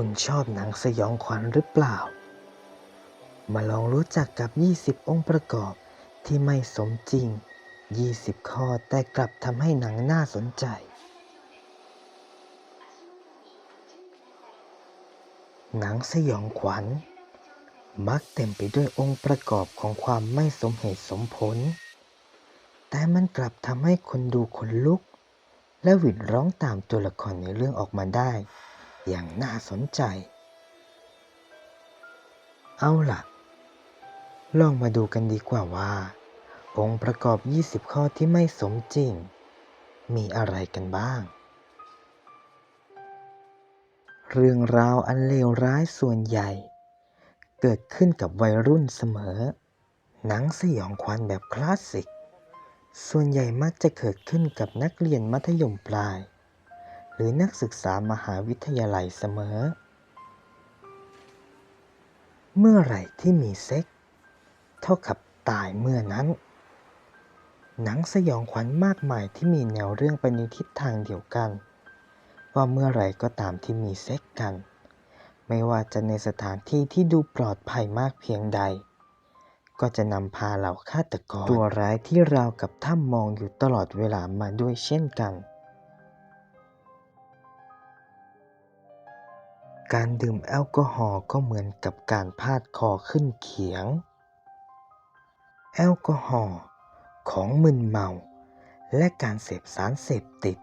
คุณชอบหนังสยองขวัญหรือเปล่า มาลองรู้จักกับ 20 องค์ประกอบที่ไม่สมจริง 20 ข้อแต่กลับทำให้หนังน่าสนใจ หนังสยองขวัญ มักเต็มไปด้วยองค์ประกอบของความไม่สมเหตุสมผล แต่มันกลับทำให้คนดูขนลุก และหวิดร้องตามตัวละครในเรื่องออกมาได้ อย่างน่าสนใจ เอาล่ะ ลองมาดูกันดีกว่าว่า องค์ประกอบ 20 ข้อที่ไม่สมจริง มีอะไรกันบ้าง เรื่องราวอันเลวร้ายส่วนใหญ่ เกิดขึ้นกับวัยรุ่นเสมอ หนังสยองขวัญแบบคลาสสิก ส่วนใหญ่มักจะเกิดขึ้นกับนักเรียนมัธยมปลาย หรือนักศึกษามหาวิทยาลัยเสมอ เมื่อไหร่ที่มีเซ็ก เท่ากับตายเมื่อนั้น หนังสยองขวัญมากมายที่มีแนวเรื่องไปในทิศทางเดียวกัน ว่าเมื่อไหร่ก็ตามที่มีเซ็กกัน ไม่ว่าจะในสถานที่ที่ดูปลอดภัยมากเพียงใด ก็จะนำพาเหล่าฆาตกรตัวร้ายที่ราวกับถ้ำมองอยู่ตลอดเวลามาด้วยเช่นกัน การดื่มแอลกอฮอล์ก็เหมือนกับการพาดคอขึ้นเขียง แอลกอฮอล์ของมึนเมา และการเสพสารเสพติด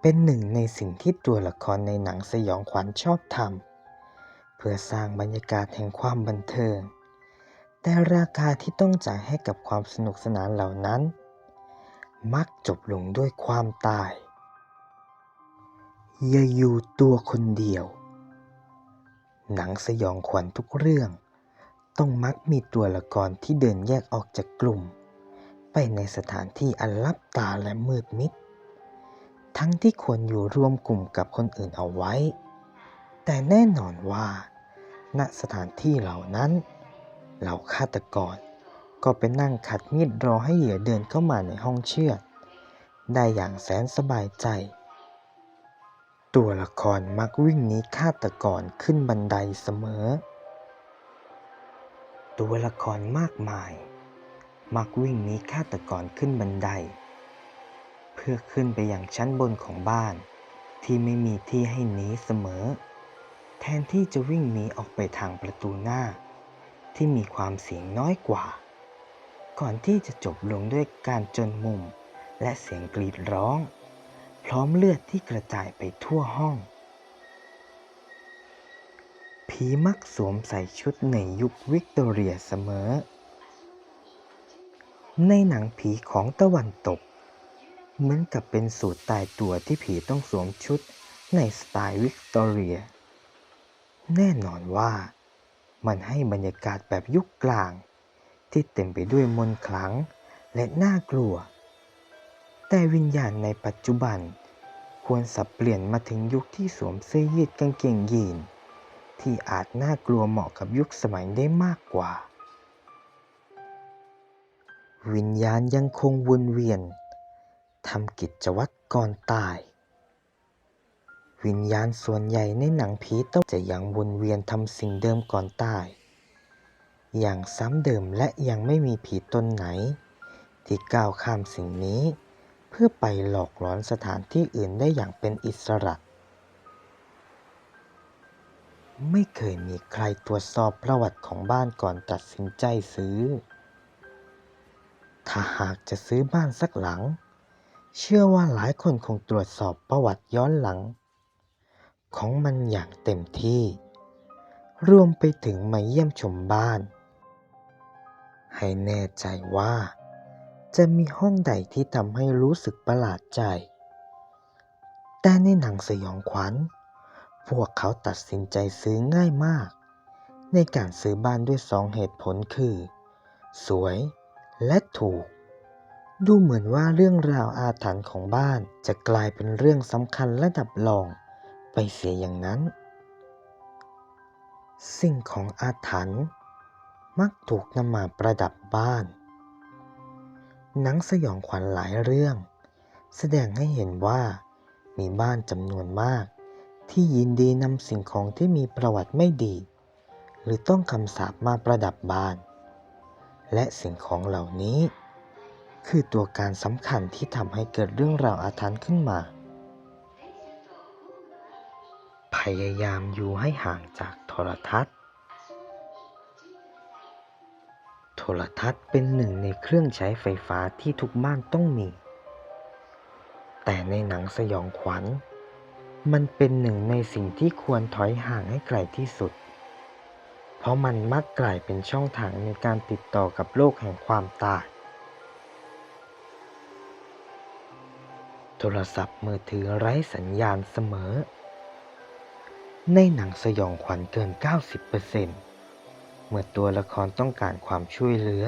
เป็นหนึ่งในสิ่งที่ตัวละครในหนังสยองขวัญชอบทำเพื่อสร้างบรรยากาศแห่งความบันเทิง แต่ราคาที่ต้องจ่ายให้กับความสนุกสนานเหล่านั้น มักจบลงด้วยความตายอย่าอยู่ตัวคนเดียว หนังสยองขวัญทุกเรื่อง ต้องมักมีตัวละครที่เดินแยกออกจากกลุ่ม ไปในสถานที่อันลับตาและมืดมิด ทั้งที่ควรอยู่รวมกลุ่มกับคนอื่นเอาไว้ แต่แน่นอนว่า ณสถานที่เหล่านั้น เหล่าฆาตกรก็ไปนั่งขัดมีดรอให้เหยื่อเดินเข้ามาในห้องเชือดได้อย่างแสนสบายใจ ตัวละครมักวิ่งหนีฆาตกรขึ้นบันไดเสมอ ตัวละครมากมาย มักวิ่งหนีฆาตกรขึ้นบันได เพื่อขึ้นไปยังชั้นบนของบ้านที่ไม่มีที่ให้หนีเสมอ แทนที่จะวิ่งหนีออกไปทางประตูหน้า ที่มีความเสียงน้อยกว่า ก่อนที่จะจบลงด้วยการจนมุมและเสียงกรีดร้อง พร้อมเลือดที่กระจายไปทั่วห้อง ผีมักสวมใส่ชุดในยุควิกตอเรียเสมอ ในหนังผีของตะวันตก เหมือนกับเป็นสูตรตายตัวที่ผีต้องสวมชุดในสไตล์วิกตอเรีย แน่นอนว่ามันให้บรรยากาศแบบยุคกลาง ที่เต็มไปด้วยมนต์ขลังและน่ากลัว แต่วิญญาณในปัจจุบัน ควรสับเปลี่ยนมาถึงยุคที่สวมเสื้อยืดกางเกงยีน ที่อาจน่ากลัวเหมาะกับยุคสมัยได้มากกว่า วิญญาณยังคงวนเวียนทำกิจวัตรก่อนตาย วิญญาณส่วนใหญ่ในหนังผีต้องจะยังวนเวียนทำสิ่งเดิมก่อนตาย อย่างซ้ำเดิมและยังไม่มีผีตนไหน ที่ก้าวข้ามสิ่งนี้ พื่อไปหลอกหลอนสถานที่อื่นได้อย่างเป็นอิสระ ไม่เคยมีใครตรวจสอบประวัติของบ้านก่อนตัดสินใจซื้อ ถ้าหากจะซื้อบ้านสักหลัง เชื่อว่าหลายคนคงตรวจสอบประวัติย้อนหลัง ของมันอย่างเต็มที่ รวมไปถึงมาเยี่ยมชมบ้าน ให้แน่ใจว่า จะมีห้องใดที่ทำให้รู้สึกประหลาดใจ แต่ในหนังสยองขวัญ พวกเขาตัดสินใจซื้อง่ายมาก ในการซื้อบ้านด้วยสองเหตุผลคือ สวยและถูก ดูเหมือนว่าเรื่องราวอาถรรพ์ของบ้านจะกลายเป็นเรื่องสำคัญระดับรองไปเสียอย่างนั้น สิ่งของอาถรรพ์มักถูกนำมาประดับบ้าน หนังสยองขวัญหลายเรื่อง แสดงให้เห็นว่ามีบ้านจำนวนมาก ที่ยินดีนำสิ่งของที่มีประวัติไม่ดี หรือต้องคำสาปมาประดับบ้าน และสิ่งของเหล่านี้ คือตัวการสำคัญที่ทำให้เกิดเรื่องราวอาถรรพ์ขึ้นมา พยายามอยู่ให้ห่างจากโทรทัศน์ รทัศน์เป็นหนึ่งในเครื่องใช้ไฟฟ้าที่ทุกบ้านต้องมี แต่ในหนังสยองขวัญ มันเป็นหนึ่งในสิ่งที่ควรถอยห่างให้ไกลที่สุด เพราะมันมักกลายเป็นช่องทางในการติดต่อกับโลกแห่งความตาย โทรศัพท์มือถือไร้สัญญาณเสมอ ในหนังสยองขวัญเกิน 90% เมื่อตัวละครต้องการความช่วยเหลือ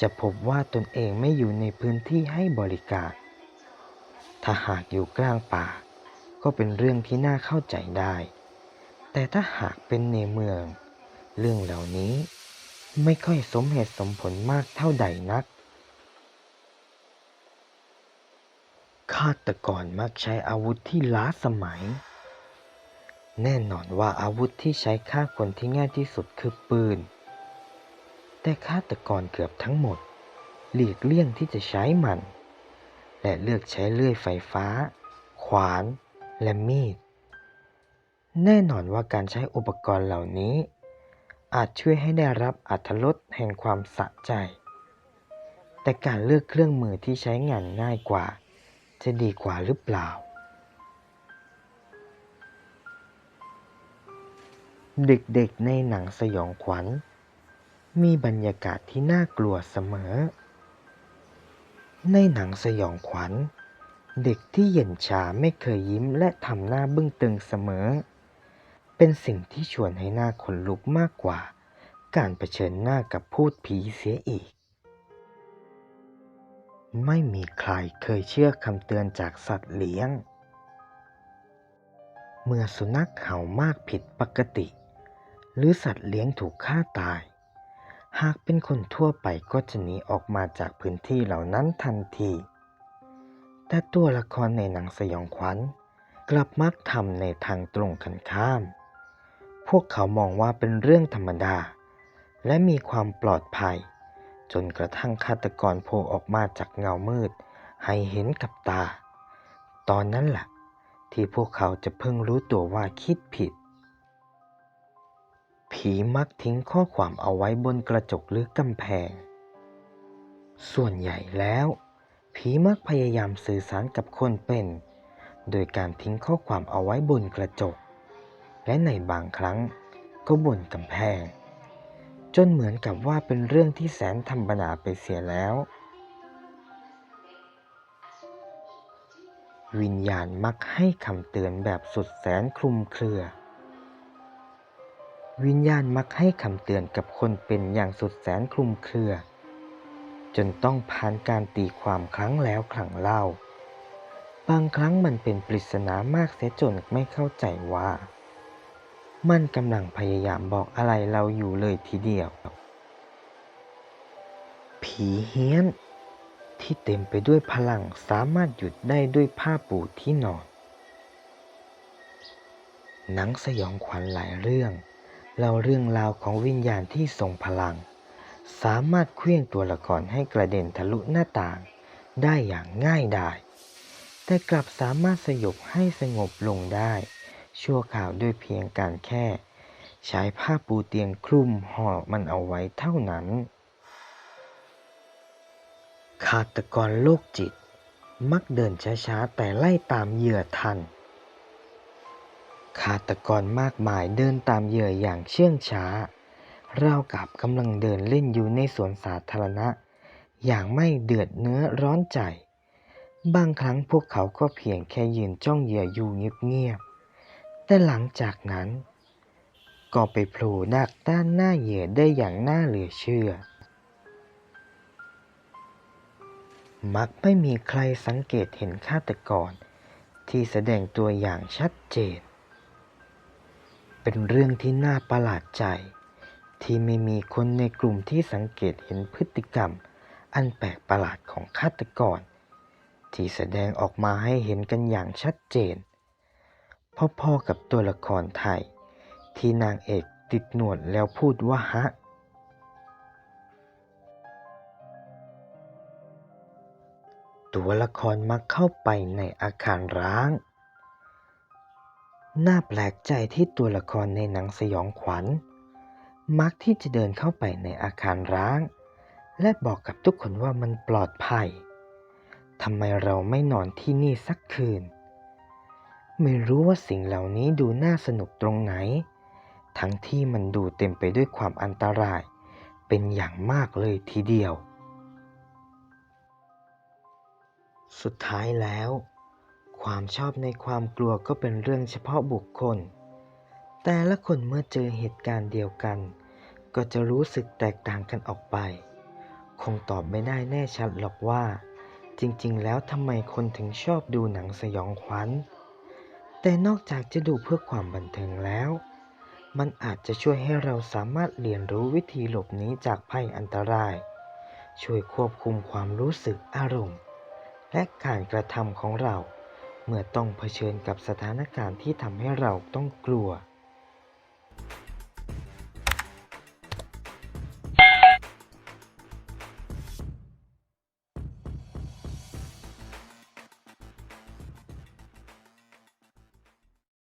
จะพบว่าตนเองไม่อยู่ในพื้นที่ให้บริการ ถ้าหากอยู่กลางป่า ก็เป็นเรื่องที่น่าเข้าใจได้ แต่ถ้าหากเป็นในเมือง เรื่องเหล่านี้ไม่ค่อยสมเหตุสมผลมากเท่าใดนัก ฆาตกรมักใช้อาวุธที่ล้าสมัย แน่นอนว่าอาวุธที่ใช้ฆ่าคนที่ง่ายที่สุดคือปืน แต่ฆาตกรเกือบทั้งหมด หลีกเลี่ยงที่จะใช้มัน และเลือกใช้เลื่อยไฟฟ้า ขวาน และมีด แน่นอนว่าการใช้อุปกรณ์เหล่านี้ อาจช่วยให้ได้รับอรรถรสแห่งความสะใจ แต่การเลือกเครื่องมือที่ใช้งานง่ายกว่า จะดีกว่าหรือเปล่า เด็กๆในหนังสยองขวัญ มีบรรยากาศที่น่ากลัวเสมอ ในหนังสยองขวัญ เด็กที่เย็นชาไม่เคยยิ้มและทำหน้าบึ้งตึงเสมอ เป็นสิ่งที่ชวนให้หน้าขนลุกมากกว่า การเผชิญหน้ากับพูดผีเสียอีก ไม่มีใครเคยเชื่อคำเตือนจากสัตว์เลี้ยงเมื่อสุนัขเห่ามากผิดปกติ หรือสัตว์เลี้ยงถูกฆ่าตาย หากเป็นคนทั่วไปก็จะหนีออกมาจากพื้นที่เหล่านั้นทันที แต่ตัวละครในหนังสยองขวัญกลับมักทำในทางตรงกันข้าม พวกเขามองว่าเป็นเรื่องธรรมดา และมีความปลอดภัย จนกระทั่งฆาตกรโผล่ออกมาจากเงามืด ให้เห็นกับตา ตอนนั้นแหละที่พวกเขาจะเพิ่งรู้ตัวว่าคิดผิด ผีมักทิ้งข้อความเอาไว้บนกระจกหรือกำแพง ส่วนใหญ่แล้ว ผีมักพยายามสื่อสารกับคนเป็น โดยการทิ้งข้อความเอาไว้บนกระจก และในบางครั้งก็บนกำแพง จนเหมือนกับว่าเป็นเรื่องที่แสนธรรมดาไปเสียแล้ว วิญญาณมักให้คำเตือนแบบสุดแสนคลุมเครือ วิญญาณมักให้คำเตือนกับคนเป็นอย่างสุดแสนคลุมเครือ จนต้องผ่านการตีความครั้งแล้วครั้งเล่า บางครั้งมันเป็นปริศนามากเสียจนไม่เข้าใจว่า มันกำลังพยายามบอกอะไรเราอยู่เลยทีเดียว ผีเฮี้ยน ที่เต็มไปด้วยพลังสามารถหยุดได้ด้วยผ้าปูที่นอนหนังสยองขวัญหลายเรื่อง เล่าเรื่องราวของวิญญาณที่ทรงพลัง สามารถเคลื่องตัวละครให้กระเด็นทะลุหน้าต่าง ได้อย่างง่ายดายแต่กลับสามารถสยบให้สงบลงได้ ชั่วข่าวด้วยเพียงการแค่ ใช้ผ้าปูเตียงคลุมห่อมันเอาไว้เท่านั้นฆาตกรโรคจิต มักเดินช้าๆแต่ไล่ตามเหยื่อทัน ฆาตกรมากมายเดินตามเหยื่ออย่างเชื่องช้าราวกับกำลังเดินเล่นอยู่ในสวนสาธารณะ อย่างไม่เดือดเนื้อร้อนใจ บางครั้งพวกเขาก็เพียงแค่ยืนจ้องเหยื่ออยู่เงียบๆ แต่หลังจากนั้น ก็ไปโผล่ดักด้านหน้าเหยื่อได้อย่างน่าเหลือเชื่อ มักไม่มีใครสังเกตเห็นฆาตกรที่แสดงตัวอย่างชัดเจน เป็นเรื่องที่น่าประหลาดใจ ที่ไม่มีคนในกลุ่มที่สังเกตเห็นพฤติกรรม อันแปลกประหลาดของฆาตกร ที่แสดงออกมาให้เห็นกันอย่างชัดเจน พอๆกับตัวละครไทย ที่นางเอกติดหนวดแล้วพูดว่าฮะตัวละครมักเข้าไปในอาคารร้าง น่าแปลกใจที่ตัวละครในหนังสยองขวัญ มักที่จะเดินเข้าไปในอาคารร้าง และบอกกับทุกคนว่ามันปลอดภัยทำไมเราไม่นอนที่นี่สักคืน ไม่รู้ว่าสิ่งเหล่านี้ดูน่าสนุกตรงไหน ทั้งที่มันดูเต็มไปด้วยความอันตราย เป็นอย่างมากเลยทีเดียว สุดท้ายแล้ว ความชอบในความกลัวก็เป็นเรื่องเฉพาะบุคคล แต่ละคนเมื่อเจอเหตุการณ์เดียวกัน ก็จะรู้สึกแตกต่างกันออกไป คงตอบไม่ได้แน่ชัดหรอกว่า จริงๆ แล้วทำไมคนถึงชอบดูหนังสยองขวัญ แต่นอกจากจะดูเพื่อความบันเทิงแล้ว มันอาจจะช่วยให้เราสามารถเรียนรู้วิธีหลบหนีจากภัยอันตราย ช่วยควบคุมความรู้สึกอารมณ์ และการกระทำของเรา เมื่อต้องเผชิญกับสถานการณ์ที่ทำให้เราต้องกลัว